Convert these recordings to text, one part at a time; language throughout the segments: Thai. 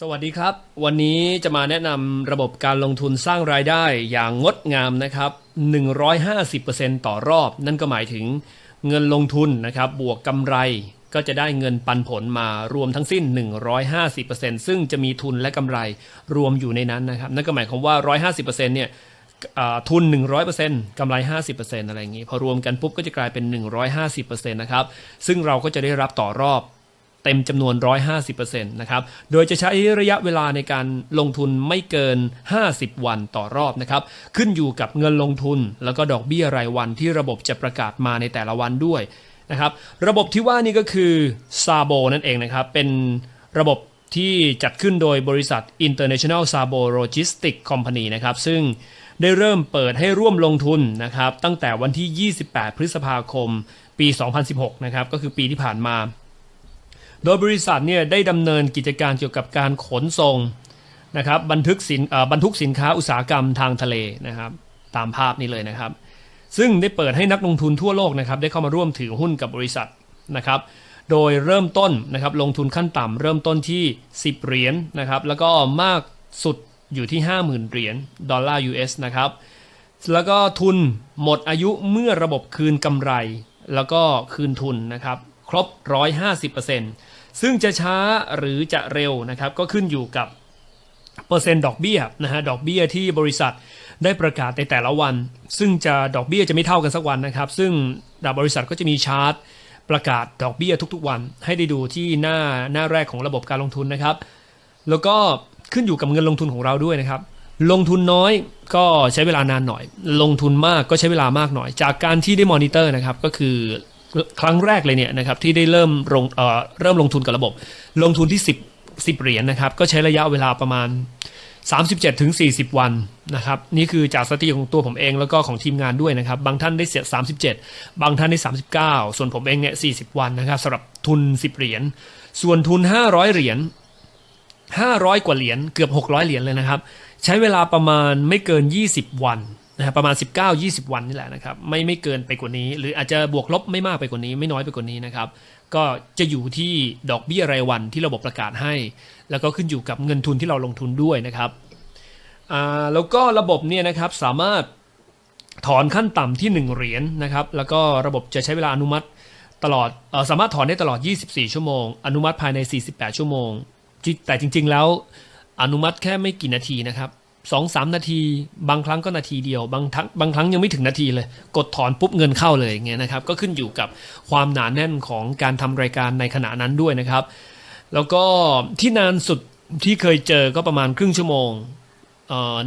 สวัสดีครับ วันนี้จะมาแนะนำระบบการลงทุนสร้างรายได้อย่างงดงามนะครับ 150%ต่อรอบ นั่นก็หมายถึงเงินลงทุนนะครับ บวกกำไรก็จะได้เงินปันผลมารวมทั้งสิ้น 150%ซึ่งจะมีทุนและกำไรรวมอยู่ในนั้นนะครับ นั่นก็หมายความว่า 150%เนี่ยอ่าทุน 100%กำไร 50%อะไรอย่างนี้ พอรวมกันปุ๊บก็จะกลายเป็น 150%นะครับ ซึ่งเราก็จะได้รับต่อรอบ เต็มจำนวน 150%นะครับ โดยจะใช้ระยะเวลาในการลงทุนไม่เกิน 50 วันต่อรอบนะครับ ขึ้นอยู่กับเงินลงทุน แล้วก็ดอกเบี้ยรายวันที่ระบบจะประกาศมาในแต่ละวันด้วยนะครับ ระบบที่ว่านี่ก็คือ Sabo นั่นเองนะครับ เป็นระบบที่จัดขึ้นโดยบริษัท International Sabo Logistics Company นะครับ ซึ่งได้เริ่มเปิดให้ร่วมลงทุนนะครับ ตั้งแต่วันที่ 28 พฤษภาคม ปี 2016 นะครับ ก็คือปีที่ผ่านมา โดยบริษัทเนี่ยได้ดำเนินกิจการเกี่ยวกับการขนส่งนะครับบันทึกสินบรรทุกสินค้าอุตสาหกรรมทางทะเลนะครับ ตามภาพนี้เลยนะครับ ซึ่งได้เปิดให้นักลงทุนทั่วโลกนะครับได้เข้ามาร่วมถือหุ้นกับบริษัทนะครับ โดยเริ่มต้นนะครับลงทุนขั้นต่ำเริ่มต้นที่ 10 เหรียญนะครับ แล้วก็มากสุดอยู่ที่ 50,000 เหรียญดอลลาร์ US นะครับ แล้วก็ทุนหมดอายุเมื่อระบบคืนกำไร แล้วก็คืนทุนนะครับ ครบ 150% ซึ่งจะช้าหรือจะเร็วนะครับก็ขึ้นอยู่กับเปอร์เซ็นต์ดอกเบี้ยนะฮะดอกเบี้ยที่บริษัทได้ประกาศในแต่ละวัน ซึ่งจะดอกเบี้ยจะไม่เท่ากันสักวันนะครับ ซึ่งดบริษัทก็จะมีชาร์ตประกาศดอกเบี้ยทุกๆวัน ให้ได้ดูที่หน้าหน้าแรกของระบบการลงทุนนะครับ แล้วก็ขึ้นอยู่กับเงินลงทุนของเราด้วยนะครับ ลงทุนน้อยก็ใช้เวลานานหน่อย ลงทุนมากก็ใช้เวลามากหน่อย จากการที่ได้มอนิเตอร์นะครับก็คือ ครั้งแรกเลยเนี่ยนะครับที่ได้เริ่มลงเอ่อเริ่มลงทุนกับระบบ ลงทุนที่ 10 10เหรียญนะครับ ก็ใช้ระยะเวลาประมาณ 37ถึง40 วันนะครับ นี่คือจากสถิติของตัวผมเองแล้วก็ของทีมงานด้วยนะครับ บางท่านได้เสีย37 บางท่านได้ 39 ส่วนผมเองเนี่ย40 วันนะครับสำหรับทุน 10 เหรียญ ส่วนทุน 500 เหรียญ500 กว่าเหรียญเกือบ 600 เหรียญเลยนะครับ ใช้เวลาประมาณไม่เกิน 20 วัน นะประมาณ 19-20 วันนี่แหละนะครับไม่ไม่เกินไปกว่านี้ หรืออาจจะบวกลบไม่มากไปกว่านี้ ไม่น้อยไปกว่านี้นะครับก็จะอยู่ที่ดอกเบี้ยรายวันที่ระบบประกาศให้ แล้วก็ขึ้นอยู่กับเงินทุนที่เราลงทุนด้วยนะครับแล้วก็ระบบเนี่ยนะครับสามารถถอนขั้นต่ำที่ 1 เหรียญนะครับแล้วก็ระบบจะใช้เวลาอนุมัติตลอดอสามารถถอนได้ตลอด 24 ชั่วโมง อนุมัติภายใน 48 ชั่วโมง แต่จริง ๆ แล้วอนุมัติแค่ไม่กี่นาทีนะครับ สองสามนาที บางครั้งก็นาทีเดียว บางทั้งบางครั้งยังไม่ถึงนาทีเลย กดถอนปุ๊บเงินเข้าเลยอย่างเงี้ยนะครับ ก็ขึ้นอยู่กับความหนาแน่นของการทำรายการในขณะนั้นด้วยนะครับ แล้วก็ที่นานสุดที่เคยเจอก็ประมาณครึ่งชั่วโมง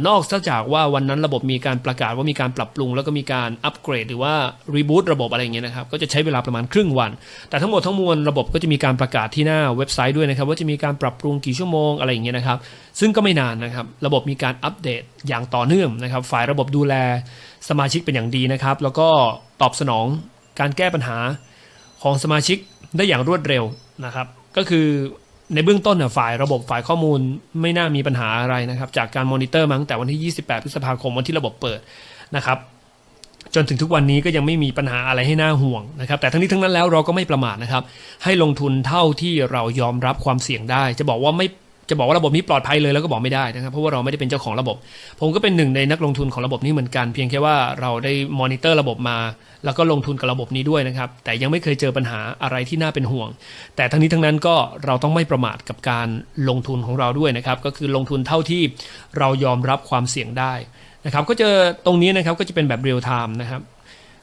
นอกจากว่าวันนั้นระบบมีการประกาศว่ามีการปรับปรุง แล้วก็มีการอัปเกรด หรือว่ารีบูตระบบอะไรอย่างเงี้ยนะครับ ก็จะใช้เวลาประมาณครึ่งวัน แต่ทั้งหมดทั้งมวลระบบก็จะมีการประกาศที่หน้าเว็บไซต์ด้วยนะครับ ว่าจะมีการปรับปรุงกี่ชั่วโมงอะไรอย่างเงี้ยนะครับ ซึ่งก็ไม่นานนะครับ ระบบมีการอัปเดตอย่างต่อเนื่องนะครับ ฝ่ายระบบดูแลสมาชิกเป็นอย่างดีนะครับ แล้วก็ตอบสนองการแก้ปัญหาของสมาชิกได้อย่างรวดเร็วนะครับ ก็คือ ในเบื้องต้นน่ยฝ่ายระบบฝ่ายข้อมูลไม่น่ามีปัญหาอะไรนะครับ จากการมอนิเตอร์มั้งแต่วันที่ 28 พฤษภาคมวันที่ระบบเปิดนะครับ จนถึงทุกวันนี้ก็ยังไม่มีปัญหาอะไรให้น่าห่วงนะครับ แต่ทั้งนี้ทั้งนั้นแล้วเราก็ไม่ประมาทนะครับ ให้ลงทุนเท่าที่เรายอมรับความเสี่ยงได้ จะบอกว่าไม่ จะบอกว่าระบบนี้ปลอดภัยเลยแล้วก็บอกไม่ได้นะครับเพราะว่าเราไม่ได้เป็นเจ้าของระบบ ผมก็เป็นหนึ่งในนักลงทุนของระบบนี้เหมือนกัน เพียงแค่ว่าเราได้มอนิเตอร์ระบบมา แล้วก็ลงทุนกับระบบนี้ด้วยนะครับ แต่ยังไม่เคยเจอปัญหาอะไรที่น่าเป็นห่วง แต่ทั้งนี้ทั้งนั้นก็เราต้องไม่ประมาทกับการลงทุนของเราด้วยนะครับก็คือลงทุนเท่าที่เรายอมรับความเสี่ยงได้นะครับก็จะตรงนี้นะครับก็จะเป็นแบบเรียลไทม์นะครับ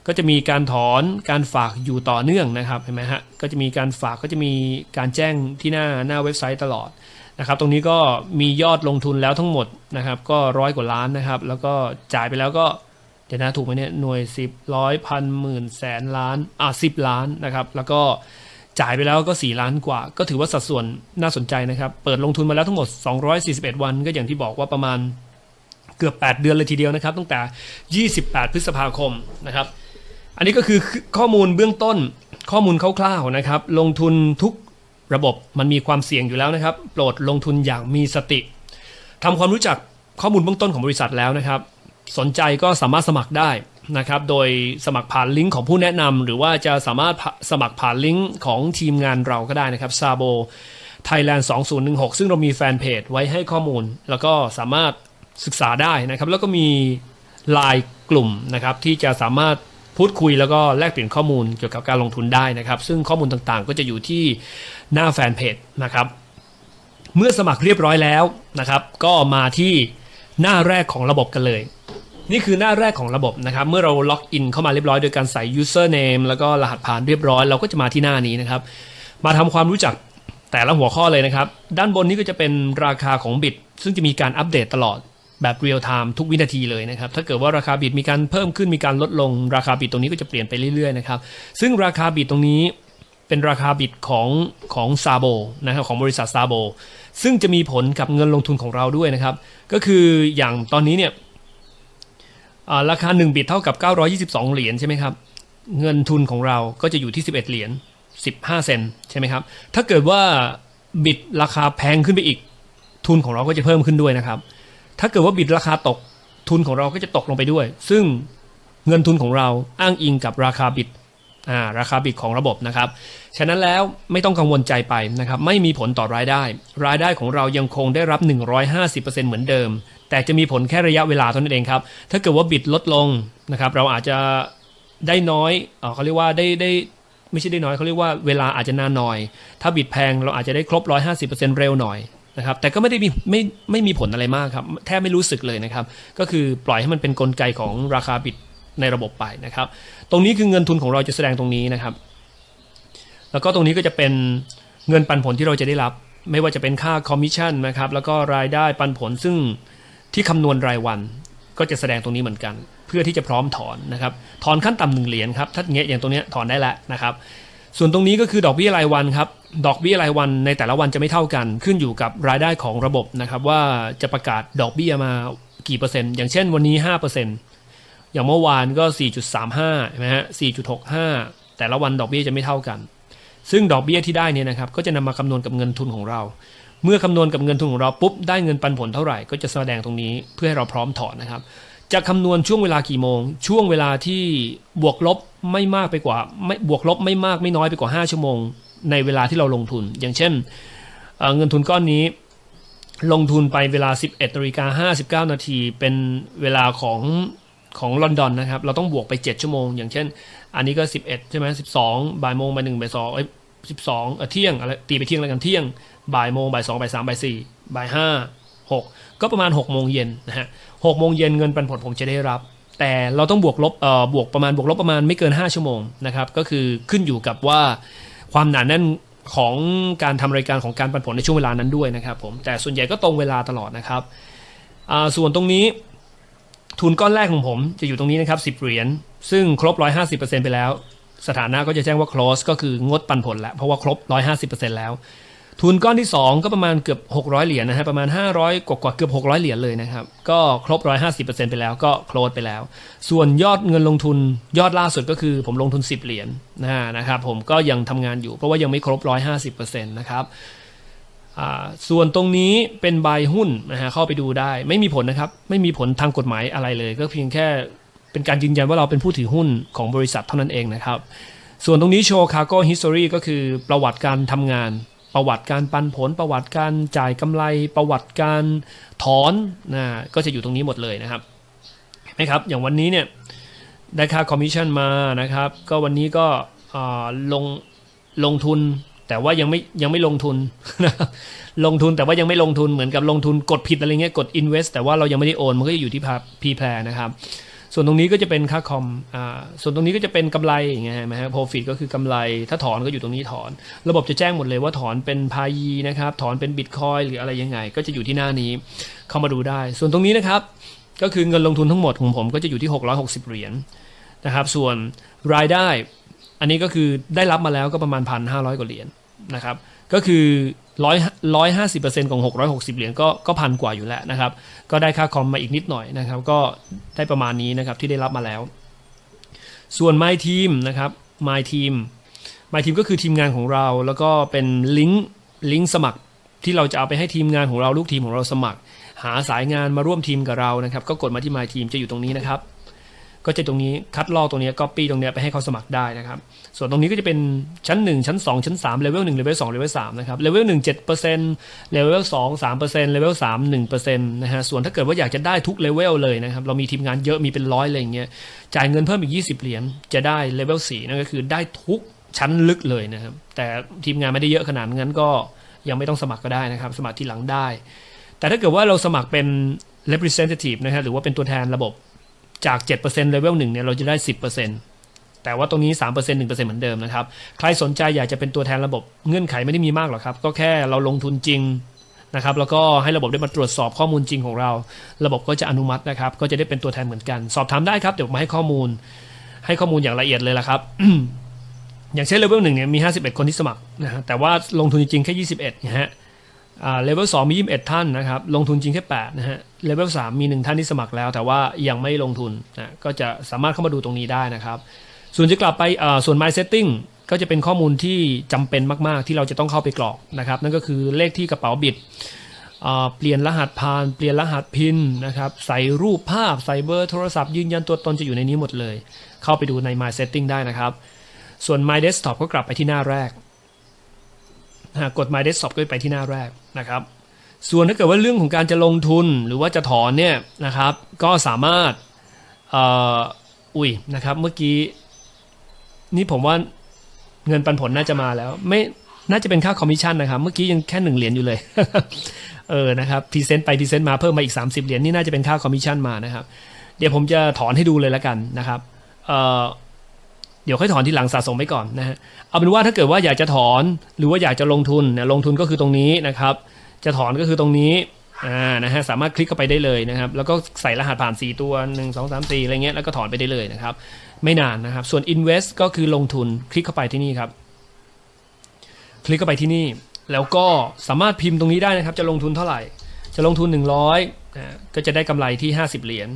ก็จะมีการถอนการฝากอยู่ต่อเนื่องนะครับเห็นไหมฮะก็จะมีการฝากก็จะมีการแจ้งที่หน้าหน้าเว็บไซต์ตลอด นะครับตรงนี้ก็มียอดลงทุนแล้วทั้งหมดนะครับ ก็ร้อยกว่าล้านนะครับ แล้วก็จ่ายไปแล้วก็เดี๋ยวนะถูกไหมเนี่ยหน่วยสิบร้อยพันหมื่นแสนล้านอะสิบล้านนะครับ แล้วก็จ่ายไปแล้วก็ 4 ล้านกว่า ก็ถือว่าสัดส่วนน่าสนใจนะครับ เปิดลงทุนมาแล้วทั้งหมด 241 วัน ก็อย่างที่บอกว่าประมาณเกือบ 8 เดือนเลยทีเดียวนะครับ ตั้งแต่ 28 พฤษภาคมนะครับ อันนี้ก็คือข้อมูลเบื้องต้นข้อมูลคร่าวๆนะครับ ลงทุนทุก ระบบมันมีความเสี่ยงอยู่แล้วนะครับ โปรดลงทุนอย่างมีสติทำความรู้จักข้อมูลเบื้องต้นของบริษัทแล้วนะครับ สนใจก็สามารถสมัครได้นะครับ โดยสมัครผ่านลิงก์ของผู้แนะนำหรือว่าจะสามารถสมัครผ่านลิงก์ของทีมงานเราก็ได้นะครับ Sabo Thailand 2016 ซึ่งเรามีแฟนเพจไว้ให้ข้อมูล แล้วก็สามารถศึกษาได้นะครับ แล้วก็มีไลน์กลุ่มนะครับที่จะสามารถ พูดคุยแล้วก็แลกเปลี่ยนข้อมูลเกี่ยวกับการลงทุนได้นะครับ ซึ่งข้อมูลต่างๆ ก็จะอยู่ที่หน้าแฟนเพจนะครับเมื่อสมัครเรียบร้อยแล้วนะครับ ก็มาที่หน้าแรกของระบบกันเลยนี่คือหน้าแรกของระบบนะครับ เมื่อเราล็อกอินเข้ามาเรียบร้อยโดยการใส่ username แล้วก็รหัสผ่านเรียบร้อย เราก็จะมาที่หน้านี้นะครับ มาทำความรู้จักแต่ละหัวข้อเลยนะครับ ด้านบนนี้ก็จะเป็นราคาของบิตซึ่งจะมีการอัปเดตตลอด แบบเรียลไทม์ทุกวินาทีเลยนะครับ ถ้าเกิดว่าราคาบิตมีการเพิ่มขึ้นมีการลดลง ราคาบิตตรงนี้ก็จะเปลี่ยนไปเรื่อยๆนะครับ ซึ่งราคาบิตตรงนี้เป็นราคาบิตของของซาโบนะครับของบริษัทซาโบซึ่งจะมีผลกับเงินลงทุนของเราด้วยนะครับ ก็คืออย่างตอนนี้เนี่ยอ่าราคา 1 บิตเท่ากับ 922 เหรียญใช่ไหมครับ เงินทุนของเราก็จะอยู่ที่ 11 เหรียญ15 เซนใช่ไหมครับ ถ้าเกิดว่าบิตราคาแพงขึ้นไปอีกทุนของเราก็จะเพิ่มขึ้นด้วยนะครับ ถ้าเกิดว่าบิตราคาตกทุนของเราก็จะตกลงไปด้วย ซึ่งเงินทุนของเราอ้างอิงกับราคาบิตอ่าราคาบิตของระบบนะครับ ฉะนั้นแล้วไม่ต้องกังวลใจไปนะครับ ไม่มีผลต่อรายได้ รายได้ของเรายังคงได้รับ 150%เหมือนเดิม แต่จะมีผลแค่ระยะเวลาเท่านั้นเองครับ ถ้าเกิดว่าบิตลดลงนะครับ เราอาจจะได้น้อยเอเขาเรียกว่าได้ได้ไม่ใช่ได้น้อยเขาเรียกว่าเวลาอาจจะนานหน่อย ถ้าบิตแพงเราอาจจะได้ครบ 150%เร็วหน่อย นะครับแต่ก็ไม่ได้มีไม่ไม่มีผลอะไรมากครับแทบไม่รู้สึกเลยนะครับก็คือปล่อยให้มันเป็นนกลไกของราคาบิตในระบบไปนะครับ ตรงนี้คือเงินทุนของเราจะแสดงตรงนี้นะครับ แล้วก็ตรงนี้ก็จะเป็นเงินปันผลที่เราจะได้รับ ไม่ว่าจะเป็นค่าคอมมิชชั่นนะครับแล้วก็รายได้ปันผลซึ่งที่คำนวณรายวันก็จะแสดงตรงนี้เหมือนกัน เพื่อที่จะพร้อมถอนนะครับถอนขั้นต่ำหนึ่งเหรียญครับถ้าเงี้ยอย่างตรงเนี้ยถอนได้แล้วนะครับ ส่วนตรงนี้ก็คือดอกเบี้ยรายวันครับ ดอกเบี้ยรายวันในแต่ละวันจะไม่เท่ากัน ขึ้นอยู่กับรายได้ของระบบนะครับ ว่าจะประกาศดอกเบี้ยมากี่เปอร์เซ็นต์ อย่างเช่นวันนี้ 5%อย่างเมื่อวานก็ 4.35ใช่ไหมฮะ 4.65 แต่ละวันดอกเบี้ยจะไม่เท่ากัน ซึ่งดอกเบี้ยที่ได้เนี่ยนะครับ ก็จะนำมาคำนวณกับเงินทุนของเรา เมื่อคำนวณกับเงินทุนของเราปุ๊บ ได้เงินปันผลเท่าไหร่ ก็จะแสดงตรงนี้เพื่อให้เราพร้อมถอนนะครับ จะคำนวณช่วงเวลากี่โมง ช่วงเวลาที่บวกลบ ไม่มากไปกว่าไม่บวกลบไม่มากไม่น้อยไปกว่า 5 ชั่วโมง ในเวลาที่เราลงทุน อย่างเช่นเเงินทุนก้อนนี้ลงทุนไปเวลา 11นาฬิกา59 นาที เป็นเวลาของของลอนดอนนะครับ เราต้องบวกไป 7 ชั่วโมง อย่างเช่น อันนี้ก็ 11 ใช่ไหม12 บ่ายโมงบ่ายหนึ่งบ่ายสองเอ้ย12เอ่อเที่ยงอะไรตีไปเที่ยงแล้วกันเที่ยง บ่ายโมงบ่ายสองบ่ายสามบ่ายสี่บ่ายห้าหกก็ประมาณ6โมงเย็นนะฮะหกโมงเย็นเงินปันผลผมจะได้รับ แต่เราต้องบวกลบเอ่อบวกประมาณบวกลบประมาณไม่เกิน 5 ชั่วโมงนะครับ ก็คือขึ้นอยู่กับว่าความหนาแน่นของการทำรายการของการปันผลในช่วงเวลานั้นด้วยนะครับผมแต่ส่วนใหญ่ก็ตรงเวลาตลอดนะครับส่วนตรงนี้ทุนก้อนแรกของผมจะอยู่ตรงนี้นะครับ10 เหรียญซึ่งครบ 150%ไปแล้ว สถานะก็จะแจ้งว่า close ก็คืองดปันผลแล้วเพราะว่าครบ 150%แล้ว ทุนก้อนที่ 2 ก็ประมาณเกือบ 600 เหรียญนะฮะประมาณ 500 กว่ากว่าเกือบ 600 เหรียญเลยนะครับก็ครบ 150%ไปแล้วก็ close ไปแล้ว ส่วนยอดเงินลงทุนยอดล่าสุดก็คือผมลงทุน 10 เหรียญนะฮะนะครับผมก็ยังทำงานอยู่เพราะว่ายังไม่ครบ 150%นะครับส่วนตรงนี้เป็นใบหุ้นนะฮะเข้าไปดูได้ ไม่มีผลนะครับ ไม่มีผลทางกฎหมายอะไรเลย ก็เพียงแค่เป็นการยืนยันว่าเราเป็นผู้ถือหุ้นของบริษัทเท่านั้นเองนะครับ ส่วนตรงนี้โชว์ cargo history ก็คือประวัติการทำงาน ประวัติการปันผล ประวัติการจ่ายกำไร ประวัติการถอนนะก็จะอยู่ตรงนี้หมดเลยนะครับนไหมครับ อย่างวันนี้เนี่ยได้ค่าคอมมิชชั่นมานะครับ ก็วันนี้ก็ลงลงทุนแต่ว่ายังไม่ยังไม่ลงทุนนะครับลงทุนแต่ว่ายังไม่ลงทุนเหมือนกับลงทุนกดผิดอะไรเงี้ยกด invest แต่ว่าเรายังไม่ได้โอนมันก็จะอยู่ที่พีแพรนะครับ ส่วนตรงนี้ก็จะเป็นค่าคอมอ่าส่วนตรงนี้ก็จะเป็นกำไรอย่างเงี้ยเห็นไหมฮะ profit ก็คือกำไร ถ้าถอนก็อยู่ตรงนี้ถอน ระบบจะแจ้งหมดเลยว่าถอนเป็นพายีนะครับ ถอนเป็นบิตคอยหรืออะไรยังไง ก็จะอยู่ที่หน้านี้ เข้ามาดูได้ ส่วนตรงนี้นะครับ ก็คือเงินลงทุนทั้งหมดของผมก็จะอยู่ที่ 660 เหรียญนะครับ ส่วนรายได้ อันนี้ก็คือได้รับมาแล้วก็ประมาณ 1,500 กว่าเหรียญนะครับ ก็คือ ร้อยร้อยห้าสิบเปอร์เซ็นต์ของหกร้อยหกสิบเหรียญก็ก็พันกว่าอยู่แล้วนะครับ ก็ได้ค่าคอมมาอีกนิดหน่อยนะครับ ก็ได้ประมาณนี้นะครับที่ได้รับมาแล้ว ส่วน My Team นะครับ My Team My Team ก็คือทีมงานของเรา แล้วก็เป็นลิงก์ลิงก์สมัครที่เราจะเอาไปให้ทีมงานของเราลูกทีมของเราสมัคร หาสายงานมาร่วมทีมกับเรานะครับ ก็กดมาที่ My Team จะอยู่ตรงนี้นะครับ ก็จะตรงนี้คัดลอกตรงนี้ก๊อปปี้ตรงนี้ไปให้เขาสมัครได้นะครับ ส่วนตรงนี้ก็จะเป็นชั้น 1 ชั้น 2 ชั้น3เลเวล1เลเวล2เลเวล3นะครับเลเวล1 7%เลเวล2 3%เลเวล3 1%นะฮะส่วนถ้าเกิดว่าอยากจะได้ทุกเลเวลเลยนะครับเรามีทีมงานเยอะมีเป็นร้อยอะไรอย่างเงี้ยจ่ายเงินเพิ่มอีก 20 เหรียญจะได้เลเวล4นั่นก็คือได้ทุกชั้นลึกเลยนะครับ แต่ทีมงานไม่ได้เยอะขนาดนั้นก็ยังไม่ต้องสมัครก็ได้นะครับ สมัครทีหลังได้ แต่ถ้าเกิดว่าเราสมัครเป็น representative นะฮะหรือว่าเป็นตัวแทนระบบ จาก7% level 1เนี่ยเราจะได้ 10%แต่ว่าตรงนี้ 3% 1%เหมือนเดิมนะครับ ใครสนใจอยากจะเป็นตัวแทนระบบเงื่อนไขไม่ได้มีมากหรอกครับ ก็แค่เราลงทุนจริงนะครับแล้วก็ให้ระบบได้มาตรวจสอบข้อมูลจริงของเรา ระบบก็จะอนุมัตินะครับ ก็จะได้เป็นตัวแทนเหมือนกัน สอบถามได้ครับ เดี๋ยวผมมาให้ข้อมูล ให้ข้อมูลอย่างละเอียดเลยละครับ อย่างเช่นเลเวลหนึ่งเนี่ยมี 51 คนที่สมัครนะฮะแต่ว่าลงทุนจริงแค่ 21นะฮะเลเวลสองมี 21 ท่านนะครับ ลงทุนจริงแค่ 8 นะฮะ เลเวลสามมี1ท่านที่สมัครแล้ว แต่ว่ายังไม่ลงทุนนะก็จะสามารถเข้ามาดูตรงนี้ได้นะครับ ส่วนจะกลับไปส่วน My Setting ก็จะเป็นข้อมูลที่จำเป็นมาก ๆ ที่เราจะต้องเข้าไปกรอกนะครับ นั่นก็คือเลขที่กระเป๋าบิดเปลี่ยนรหัสผ่านเปลี่ยนรหัสพินนะครับ ใส่รูปภาพใส่เบอร์โทรศัพท์ยืนยันตัวตนจะอยู่ในนี้หมดเลย เข้าไปดูใน My Setting ได้นะครับ ส่วน My Desktop ก็กลับไปที่หน้าแรกหากกด My Desktop ก็ไปที่หน้าแรกนะครับ ส่วนถ้าเกิดว่าเรื่องของการจะลงทุนหรือว่าจะถอนเนี่ยนะครับ ก็สามารถอ,อ,อุ้ยนะครับเมื่อกี้นี่ผมว่าเงินปันผลน่าจะมาแล้ว ไม่น่าจะเป็นค่าคอมมิชชั่นนะครับ เมื่อกี้ยังแค่หนึ่งเหรียญอยู่เลยเออนะครับพรีเซนต์ไปพรีเซนต์มาเพิ่มมาอีก 30 เหรียญนี่น่าจะเป็นค่าคอมมิชชั่นมานะครับ เดี๋ยวผมจะถอนให้ดูเลยแล้วกันนะครับเเดี๋ยวค่อยถอนทีหลังสะสมไว้ก่อนนะฮะเอาเป็นว่าถ้าเกิดว่าอยากจะถอนหรือว่าอยากจะลงทุนเนี่ยลงทุนก็คือตรงนี้นะครับ จะถอนก็คือตรงนี้อ่านะฮะสามารถคลิกเข้าไปได้เลยนะครับ แล้วก็ใส่รหัสผ่าน 4 ตัว 1 2 3 4 อะไรเงี้ยแล้วก็ถอนไปได้เลยนะครับ ไม่นานนะครับ ส่วน invest ก็คือลงทุนคลิกเข้าไปที่นี่ครับ คลิกเข้าไปที่นี่ แล้วก็สามารถพิมพ์ตรงนี้ได้นะครับ จะลงทุนเท่าไหร่ จะลงทุน 100อ่าก็จะได้กำไรที่ 50 เหรียญ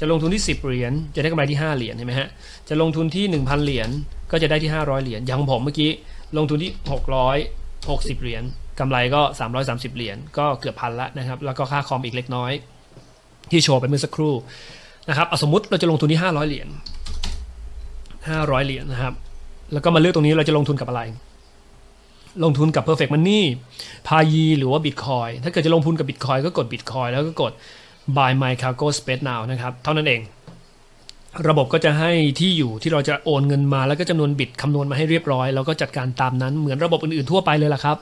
จะลงทุนที่ 10 เหรียญจะได้กำไรที่ 5 เหรียญเห็นไหมฮะจะลงทุนที่ 1,000 เหรียญก็จะได้ที่ 500 เหรียญอย่างผมเมื่อกี้ลงทุนที่ 660 เหรียญ กำไรก็ 330 เหรียญก็เกือบพันละนะครับ แล้วก็ค่าคอมอีกเล็กน้อย ที่โชว์ไปเมื่อสักครู่นะครับเอาสมมติเราจะลงทุนที่ 500 เหรียญ500 เหรียญนะครับ แล้วก็มาเลือกตรงนี้เราจะลงทุนกับอะไร ลงทุนกับ perfect money พายีหรือว่า bitcoin ถ้าเกิดจะลงทุนกับ bitcoin ก็กด bitcoin แล้วก็กด buy my cargo space now นะครับ เท่านั้นเองระบบก็จะให้ที่อยู่ที่เราจะโอนเงินมาแล้วก็จำนวนบิตคำนวณมาให้เรียบร้อย แล้วก็จัดการตามนั้นเหมือนระบบอื่นๆทั่วไปเลยล่ะครับ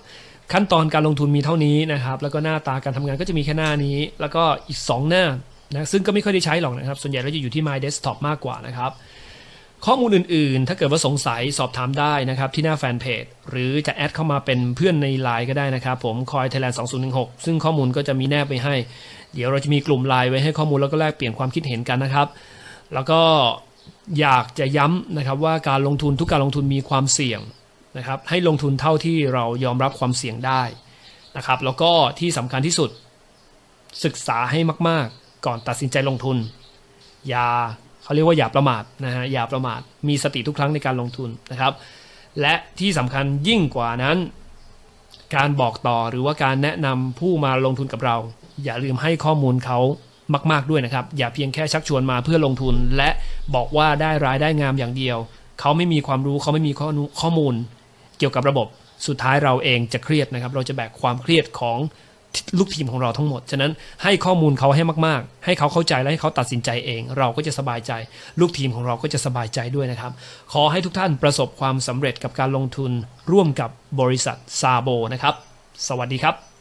ขั้นตอนการลงทุนมีเท่านี้นะครับ แล้วก็หน้าตาการทำงานก็จะมีแค่หน้านี้ แล้วก็อีก 2 หน้านะซึ่งก็ไม่ค่อยได้ใช้หรอกนะครับ ส่วนใหญ่เราจะอยู่ที่ my desktop มากกว่านะครับ ข้อมูลอื่นๆ ถ้าเกิดว่าสงสัยสอบถามได้นะครับ ที่หน้าแฟนเพจหรือจะแอดเข้ามาเป็นเพื่อนในไลน์ก็ได้นะครับ ผมคอย Thailand 2016 ซึ่งข้อมูลก็จะมีแนบไปให้ เดี๋ยวเราจะมีกลุ่มไลน์ไว้ให้ข้อมูลแล้วก็แลกเปลี่ยนความคิดเห็นกันนะครับ แล้วก็อยากจะย้ำนะครับว่าการลงทุนทุกการลงทุนมีความเสี่ยง นะครับให้ลงทุนเท่าที่เรายอมรับความเสี่ยงได้นะครับ แล้วก็ที่สำคัญที่สุดศึกษาให้มาก ๆ ก่อนตัดสินใจลงทุน อย่าเขาเรียกว่าอย่าประมาทนะฮะอย่าประมาทมีสติทุกครั้งในการลงทุนนะครับ และที่สำคัญยิ่งกว่านั้น การบอกต่อหรือว่าการแนะนำผู้มาลงทุนกับเรา อย่าลืมให้ข้อมูลเขามาก ๆด้วยนะครับ อย่าเพียงแค่ชักชวนมาเพื่อลงทุน และบอกว่าได้รายได้งามอย่างเดียว เขาไม่มีความรู้เขาไม่มีข้อข้อมูล เกี่ยวกับระบบสุดท้ายเราเองจะเครียดนะครับ เราจะแบกความเครียดของลูกทีมของเราทั้งหมด ฉะนั้นให้ข้อมูลเขาให้มากๆ ให้เขาเข้าใจและให้เขาตัดสินใจเอง เราก็จะสบายใจ ลูกทีมของเราก็จะสบายใจด้วยนะครับ ขอให้ทุกท่านประสบความสำเร็จกับการลงทุนร่วมกับบริษัทซาโบนะครับ สวัสดีครับ